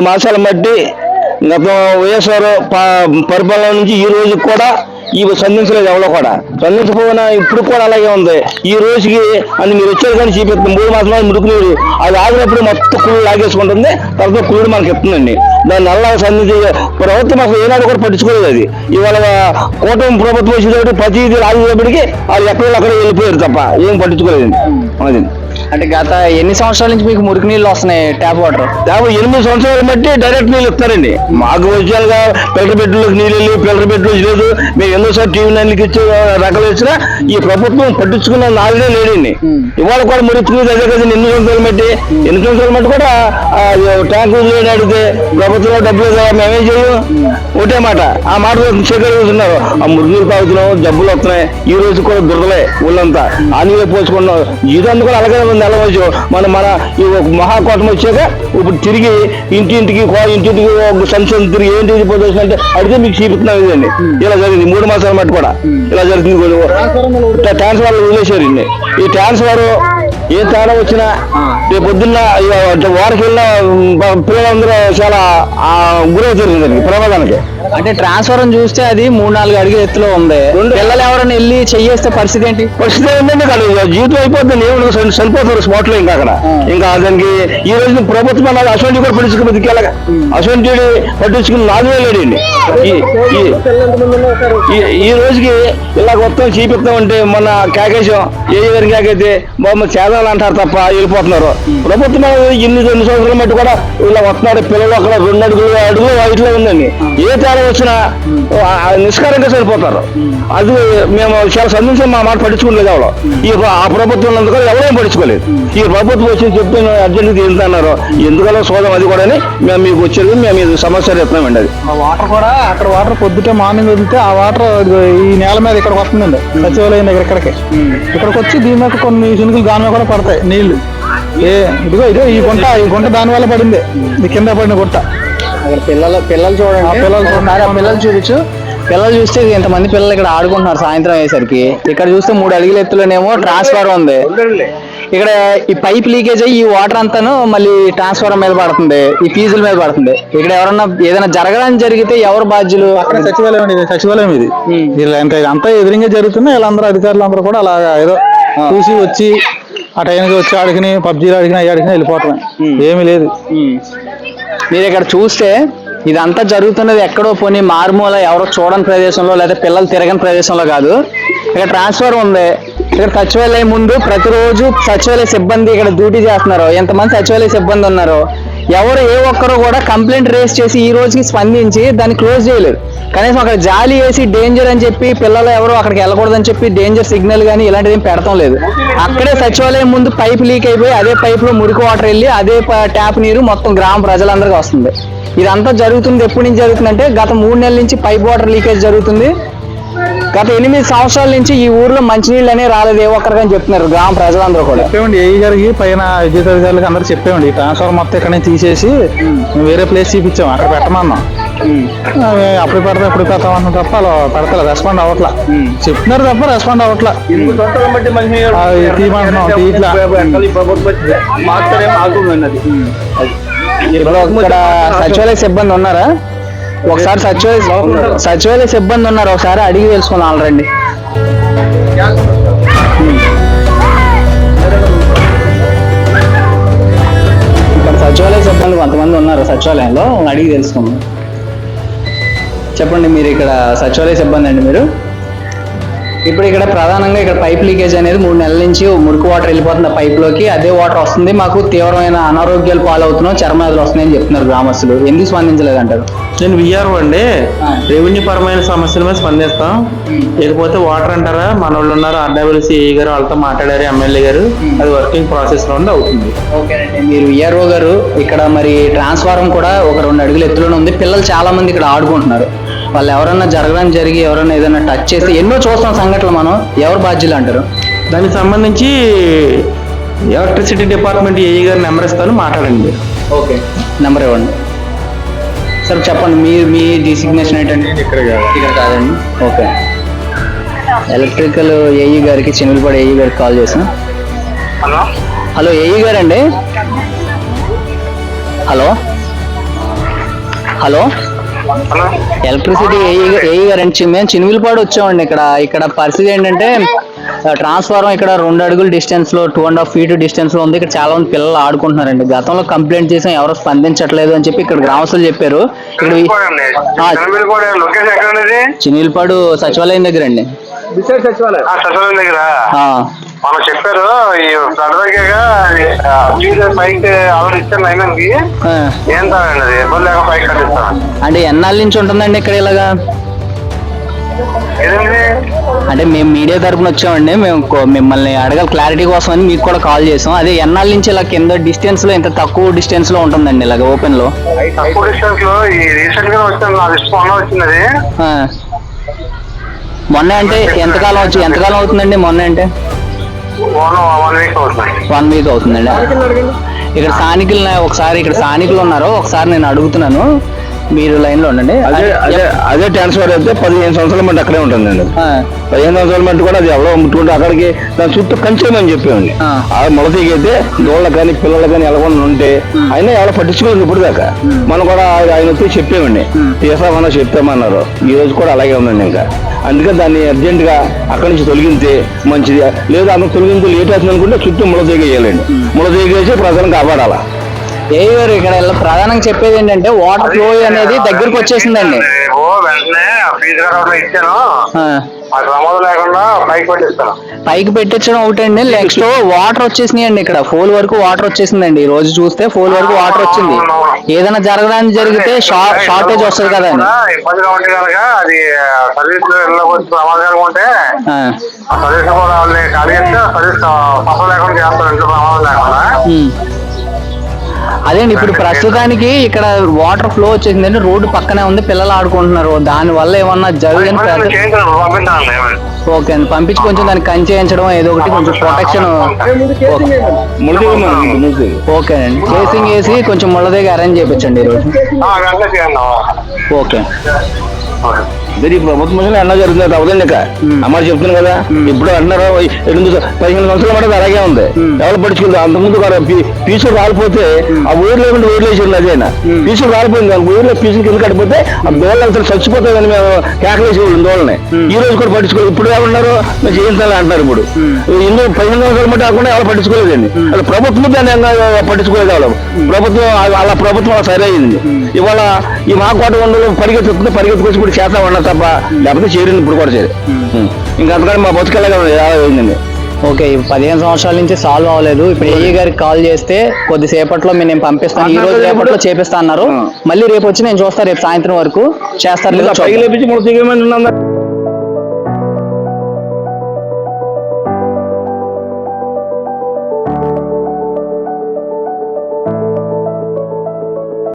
మూడు మాసాల మట్టి గత వైఎస్ఆర్ ప- పరిపాలన నుంచి ఈ రోజు కూడా ఈ స్పందించలేదు ఎవరో కూడా. స్పందించకపోయినా ఇప్పుడు కూడా అలాగే ఉంది. ఈ రోజుకి అది మీరు వచ్చారు కానీ చూపిస్తుంది మూడు మాసాలు మురుకు నీరు. అది ఆగినప్పుడు మొత్తం కుళ్ళు లాగేసుకుంటుంది. తర్వాత కుళ్ళు మనకి ఇస్తుందండి దాన్ని అలా సంధించి ప్రభుత్వం అసలు ఏనాడు కూడా పట్టించుకోలేదు అది. ఇవాళ కూటమి ప్రభుత్వం వచ్చేటప్పుడు ప్రతిదీ ఆగినప్పటికీ వాళ్ళు ఎక్కడో అక్కడ వెళ్ళిపోయారు తప్ప ఏం పట్టించుకోలేదండి అది. అంటే గత ఎన్ని సంవత్సరాల నుంచి మీకు మురికి నీళ్ళు వస్తున్నాయి? ట్యాప్ వాటర్ యాభై ఎనిమిది సంవత్సరాలు బట్టి డైరెక్ట్ నీళ్ళు ఇస్తారండి మాకు వచ్చాక ఫిల్టర్ బెడ్లోకి నీళ్ళు వెళ్ళి ఫిల్టర్ బెడ్ లేదు మేము ఎన్నోసార్లు టీవీ నైన్కి ఇచ్చి రకాలు ఇచ్చినా ఈ ప్రభుత్వం పట్టించుకున్న నాలుగే లేడండి ఇవాళ కూడా మురుగుతుంది అదే కదా ఎన్ని సంవత్సరాలు బట్టి? ఎన్ని సంవత్సరాలు బట్టి కూడా ట్యాంకు లేని అడిగితే ప్రభుత్వం డబ్బులు కదా మేమేం చేయం ఒకటే మాట. ఆ మాట స్వీకరిస్తున్నారు ఆ మురుగులు తాగుతున్నాం జబ్బులు వస్తున్నాయి. ఈ రోజు కూడా దురదలే ఊళ్ళంతా. ఆ నీళ్ళే పోసుకున్నాం ఇదంతా కూడా అలాగే ఉంది. నెలవచ్చు మన మన ఈ ఒక మహాకోటం వచ్చాక ఇప్పుడు తిరిగి ఇంటింటికి కో- ఇంటింటికి ఒక సంవత్సరం తిరిగి ఏంటి పొజిషన్ అంటే అడిగితే మీకు చూపిస్తున్నాం ఇదండి. ఇలా జరిగింది మూడు మాసాల మట్టి కూడా ఇలా జరుగుతుంది ట్రాన్స్ఫర్ వదిలేశారు ఇన్ని. ఈ ట్రాన్స్ఫర్ ఏ తేడా వచ్చినా రేపు పొద్దున్న వారికి వెళ్ళిన పిల్లలందరూ చాలా గురవుతారు ప్రమాదానికి. అంటే ట్రాన్స్ఫారం చూస్తే అది మూడు నాలుగు అడుగుల ఎత్తులో ఉంది. రెండు- పిల్లలు ఎవరైనా వెళ్ళి చెయ్యేస్తే పరిస్థితి ఏంటి? పరిస్థితి ఏంటంటే కాదు జీవితం అయిపోతుంది ఏమి చనిపోతారు స్పాట్లో ఇంకా అక్కడ. ఇంకా దానికి ఈ రోజు ప్రభుత్వం అన్నది అసోంటి కూడా పట్టించుకుని బతికేలాగా అసోంటి పట్టించుకుని నాలుగు వేలేడండి ఈ- రోజుకి ఇలా మొత్తం చూపిస్తామంటే మొన్న కాకేశం ఏ గారికి కాకైతే బాబు చేదాలు అంటారు తప్ప వెళ్ళిపోతున్నారు. ప్రభుత్వం అనేది ఇన్ని రెండు సంవత్సరాల మట్టి కూడా ఇలా వస్తున్నారు. పిల్లలు అక్కడ రెండు అడుగులు అడుగులు వాటిలో ఉందండి. ఏ తేడా వచ్చినా ఆ- ఆ నిష్కారంగా సరిపోతారు. అది మేము చాలా సందేశం మా మాట పట్టించుకోలేదు ఎవరు. ఈ ఆ ప్రభుత్వం ఉన్నందుకు ఎవరేం పట్టించుకోలేదు. ఈ ప్రభుత్వం వచ్చి చెప్తే అర్జెంట్ వెళ్తున్నారు ఎందుకలా సోదం అది కూడా మేము మీకు వచ్చేది మేము ఇది సమస్య చెప్తున్నామండి అది. ఆ వాటర్ కూడా అక్కడ వాటర్ పొద్దుటే మార్నింగ్ వదిలితే ఆ వాటర్ ఈ నేల మీద ఇక్కడికి వస్తుందండి. సచివాలయం దగ్గర ఇక్కడికి. ఇక్కడికి వచ్చి దీని మీద కొన్ని శునుకులు దాని మీద కూడా పడతాయి నీళ్ళు. ఏ ఇదిగో ఇదిగో ఈ గుంట ఈ గుంట దాని వల్ల పడింది. ఇది కింద పడిన గుంట. అక్కడ పిల్లలు పిల్లలు చూడండి. ఆ పిల్లలు చూడండి. పిల్లలు చూపించు. పిల్లలు చూస్తే ఎంతమంది పిల్లలు ఇక్కడ ఆడుకుంటున్నారు సాయంత్రం అయ్యేసరికి. ఇక్కడ చూస్తే మూడు అడుగుల ఎత్తులోనేమో ట్రాన్స్ఫర్ ఉంది. ఇక్కడ ఈ పైప్ లీకేజ్ అయ్యి ఈ వాటర్ అంతాను మళ్ళీ ట్రాన్స్ఫర్ మీద పడుతుంది. ఈ ఫీజుల మీద పడుతుంది. ఇక్కడ ఎవరన్నా ఏదైనా జరగడానికి జరిగితే ఎవరు బాధ్యులు? అక్కడ సచివాలయం ఇది సచివాలయం ఇది. వీళ్ళు అంత ఎదురుగా జరుగుతుంది వీళ్ళందరూ అధికారులు అందరూ కూడా అలా ఏదో చూసి వచ్చి ఆ టైంకి వచ్చి ఆడుకుని పబ్జీలు ఆడుకుని అవి ఆడుకుని వెళ్ళిపోవటం ఏమీ లేదు. మీరు ఇక్కడ చూస్తే ఇదంతా జరుగుతున్నది ఎక్కడో పోనీ మారుమూల ఎవరో చూడని ప్రదేశంలో లేదా పిల్లలు తిరగని ప్రదేశంలో కాదు. ఇక్కడ ట్రాన్స్ఫర్ ఉంది. ఇక్కడ సచివాలయం ముందు ప్రతిరోజు సచివాలయ సిబ్బంది ఇక్కడ డ్యూటీ చేస్తున్నారు. ఎంతమంది సచివాలయ సిబ్బంది ఉన్నారు? ఎవరు ఏ ఒక్కరు కూడా కంప్లైంట్ రేస్ చేసి ఈ రోజుకి స్పందించి దాన్ని క్లోజ్ చేయలేదు కనీసం అక్కడ జాలి వేసి డేంజర్ అని చెప్పి పిల్లలు ఎవరు అక్కడికి వెళ్ళకూడదని చెప్పి డేంజర్ సిగ్నల్ కానీ ఇలాంటిది ఏం పెడతాం లేదు. అక్కడే సచివాలయం ముందు పైప్ లీక్ అయిపోయి అదే పైప్లో మురికి వాటర్ వెళ్ళి అదే ట్యాప్ నీరు మొత్తం గ్రామ ప్రజలందరికీ వస్తుంది. ఇదంతా జరుగుతుంది ఎప్పటి నుంచి జరుగుతుందంటే గత మూడు నెలల నుంచి పైప్ వాటర్ లీకేజ్ జరుగుతుంది. గత ఎనిమిది సంవత్సరాల నుంచి ఈ ఊర్లో మంచినీళ్ళు అనేవి రాలేదు ఏ ఒక్కరికని చెప్తున్నారు గ్రామ ప్రజలందరూ కూడా. చెప్పేవండి ఏ గారికి పైన విద్యుత్ అధికారులకు అందరూ చెప్పేవండి ఈ ట్రాన్స్ఫార్మర్ మొత్తం ఇక్కడ నుంచి తీసేసి వేరే ప్లేస్ చూపించాం అక్కడ పెట్టమన్నాం. అప్పుడు పెడతాం ఇప్పుడు పెడతాం అన్న తప్ప అలా పెడతలే రెస్పాండ్ అవ్వట్లా. చెప్తున్నారు తప్ప రెస్పాండ్ అవ్వట్లా. ఇక్కడ సచివాలయ సిబ్బంది ఉన్నారా? ఒకసారి సచివాలయ సచివాలయ సిబ్బంది ఉన్నారు. ఒకసారి అడిగి తెలుసుకుందాం. రండి. ఇక్కడ సచివాలయ సిబ్బంది కొంతమంది ఉన్నారు సచివాలయంలో. అడిగి తెలుసుకుందాం. చెప్పండి మీరు ఇక్కడ సచివాలయ సిబ్బంది అండి మీరు. ఇప్పుడు ఇక్కడ ప్రధానంగా ఇక్కడ పైప్ లీకేజ్ అనేది మూడు నెలల నుంచి మురికి వాటర్ వెళ్ళిపోతుంది ఆ అదే వాటర్ వస్తుంది. మాకు తీవ్రమైన అనారోగ్యాలు పాలవుతున్నాం చర్మవ్యాధులు వస్తున్నాయని చెప్తున్నారు గ్రామస్తులు. ఎందుకు స్పందించలేదంటారు? నేను విఆర్ఓ అండి రెవెన్యూ పరమైన సమస్యల మీద స్పందిస్తాం. లేకపోతే వాటర్ అంటారా? మన వాళ్ళు ఉన్నారు ఆర్డబ్ల్యూసీ గారు వాళ్ళతో మాట్లాడారు ఎమ్మెల్యే గారు. అది వర్కింగ్ ప్రాసెస్లో అవుతుంది. ఓకేనండి మీరు విఆర్ఓ గారు ఇక్కడ మరి ట్రాన్స్ఫారం కూడా ఒక రెండు అడుగుల ఎత్తులోనే ఉంది. పిల్లలు చాలా మంది ఇక్కడ ఆడుకుంటున్నారు. వాళ్ళు ఎవరన్నా జరగడం జరిగి ఎవరన్నా ఏదైనా టచ్ చేస్తే ఎన్నో చూస్తాం సంఘటనలు మనం. ఎవరు బాధ్యులు అంటారు? దానికి సంబంధించి ఎలక్ట్రిసిటీ డిపార్ట్మెంట్ ఏఈ గారి నెంబర్ ఇస్తాను మాట్లాడండి. మీరు ఓకే. నెంబర్ ఇవ్వండి. సార్ చెప్పండి మీ మీ డిసిగ్నేషన్ ఏంటంటే ఇక్కడ ఇక్కడ కాదండి. ఓకే. ఎలక్ట్రికల్ ఏఈ గారికి చెనులపాడు ఏఈ గారికి కాల్ చేసాం హలో హలో ఏఈ గారండి? Hello? Hello? Hello electricity AE గారండి. మేము చినివిలపాడు వచ్చామండి. ఇక్కడ ఇక్కడ పరిస్థితి ఏంటంటే ట్రాన్స్ఫార్మర్ ఇక్కడ రెండు అడుగుల డిస్టెన్స్లో టూ అండ్ హాఫ్ ఫీట్ డిస్టెన్స్లో ఉంది. ఇక్కడ చాలా మంది పిల్లలు ఆడుకుంటున్నారండి. గతంలో కంప్లైంట్ చేసాం ఎవరు స్పందించట్లేదు అని చెప్పి ఇక్కడ గ్రామస్తులు చెప్పారు. ఇక్కడ చినివిలపాడు సచివాలయం దగ్గర అండి ఆ, సచివాలయం దగ్గర? ఆ, మనం చెప్పారు ఈ ఇచ్చాను ఆ. ఏం తాగండి ఇబ్బంది లేక కట్టిస్తాను అంటే ఎన్నాళ్ళ నుంచి ఉంటుందండి ఇక్కడ ఇలాగా? అంటే మేము మీడియా తరపున వచ్చామండి. మేము మిమ్మల్ని అడగాలి. క్లారిటీ కోసం అని మీకు కూడా కాల్ చేసాం. అదే ఎన్నాళ్ళ నుంచి ఇలా కింద డిస్టెన్స్లో ఇంత తక్కువ డిస్టెన్స్లో ఉంటుందండి ఇలాగ ఓపెన్లో? తక్కువ డిస్టెన్స్లో ఈ రీసెంట్గా వచ్చింది. నా లిస్ట్ మొన్న వచ్చింది. మొన్న అంటే ఎంతకాలం వచ్చి ఎంతకాలం అవుతుందండి మొన్న అంటే? వన్ వన్ వీక్ అవుతుంది. వన్ వీక్ అవుతుందండి. ఇక్కడ స్థానికులు ఒకసారి ఇక్కడ స్థానికులు ఉన్నారు ఒకసారి నేను అడుగుతున్నాను. మీరు లైన్లో ఉండండి. అదే అదే అదే ట్రాన్స్ఫర్ అయితే పదిహేను సంవత్సరాల మట్టి అక్కడే ఉంటుందండి. ఆ, పదిహేను సంవత్సరాల మట్టి కూడా అది ఎవరో ముట్టుకుంటే అక్కడికి దాని చుట్టూ కంచేయమని చెప్పేయండి ఆ. ఆ మొలతీకి అయితే దోళ్ళకి కానీ పిల్లలకు కానీ ఎలగొండ ఉంటే అయినా ఎవరో పట్టించుకోలేదు ఇప్పుడు దాకా. మనం కూడా ఆయన వచ్చి చెప్పామండి తీసామన్నా చెప్తామన్నారు. ఈ రోజు కూడా అలాగే ఉందండి ఇంకా. అందుకని దాన్ని అర్జెంట్గా అక్కడి నుంచి తొలగితే మంచిది. లేదా అంత తొలగింపు లేట్ అవుతుంది అనుకుంటే చుట్టూ ముళతీగ వేయాలండి ముళతీగ వేసి ప్రజలను కాపాడాలా. ఏ గారు ఇక్కడ ఇలా ప్రధానంగా చెప్పేది ఏంటంటే వాటర్ ఫ్లో అనేది దగ్గరకు వచ్చేసిందండి. ఓ వెంటనే ఫీజు కట్టడం ఇచ్చాను ఆ, ఆ ప్రమాదం లేకుండా పైకి పట్టిస్తాను పైకి పెట్టించడం ఒకటండి. నెక్స్ట్ వాటర్ వచ్చేసినాయండి ఇక్కడ. ఫోల్ వరకు వాటర్ వచ్చేసిందండి. ఈ రోజు చూస్తే ఫోల్ వరకు వాటర్ వచ్చింది. ఏదైనా జరగడానికి జరిగితే షా- షార్టేజ్ వస్తుంది కదా అని ఇబ్బందిగా ఉంటే కనుక అది సర్వీస్ వచ్చి ప్రమాదకరంగా ఉంటే ఆ, ఆ సర్వీస్ కూడా వాళ్ళని ఖాళీ చేస్తే సర్వీస్ పక్కన లేకుండా చేస్తారు. ఇంట్లో ప్రమాదం లేకుండా. ఉమ్. అదేండి ఇప్పుడు ప్రస్తుతానికి ఇక్కడ వాటర్ ఫ్లో వచ్చేసిందండి రోడ్డు పక్కనే ఉంది పిల్లలు ఆడుకుంటున్నారు. దాని వల్ల ఏమన్నా పంపించాను ఓకే అండి పంపించి కొంచెం దాన్ని కంచేయించడం ఏదో ఒకటి కొంచెం ప్రొటెక్షన్ ఓకే. అండి చేసింగ్ వేసి కొంచెం ముళ్ళదేగా అరేంజ్ చేయించండి ఈరోజు. ఓకే. ఇది ఈ ప్రభుత్వం ఎన్నో జరుగుతుంది అవదండి ఇక. అమ్మ చెప్తున్నాను కదా. ఇప్పుడు అంటున్నారు ఎనిమిది పదిహేను సంవత్సరాల మాట అలాగే ఉంది. ఎవరు పడుచుకుంది అంతకుముందు కూడా పీ- పీసు రాలిపోతే ఆ ఊరు లేకుండా ఊర్లో వేసింది అదేనా? పీసు రాలిపోయింది ఊర్లో పీసులు కింద కడిపోతే ఆ దోళ్ళు అసలు చచ్చిపోతుందని మేము కేకలేసి వాళ్ళం దోళ్ళని ఈ రోజు కూడా పట్టించుకోలేదు ఇప్పుడు ఏమన్నారు? మేము చేయించాలి అంటున్నారు ఇప్పుడు. ఇందులో పదిహేను సంవత్సరాల మట్టి కాకుండా ఎవరు పట్టించుకోలేదండి. అసలు ప్రభుత్వం దాన్ని పట్టించుకోలేదు వాళ్ళు ప్రభుత్వం అలా ప్రభుత్వం అలా సరైంది. ఇవాళ ఈ మా కోట వందలు పరిగెత్తుతుంది పరిగెత్తుకొచ్చి ఇప్పుడు చేస్తా ఉన్నా తప్ప లేకపోతే చేరింది ఇప్పుడు కూడా చేరి ఇంకా అందుకని మా బతుకెళ్ళగా అయిందండి? ఓకే పదిహేను సంవత్సరాల నుంచి సాల్వ్ అవ్వలేదు. ఇప్పుడు ఏఈ గారికి కాల్ చేస్తే కొద్దిసేపట్లో మేము నేను పంపిస్తాను. ఈ రోజు రేపట్లో చేపిస్తా అన్నారు. మళ్ళీ రేపు వచ్చి నేను చూస్తాను రేపు సాయంత్రం వరకు. చేస్తారు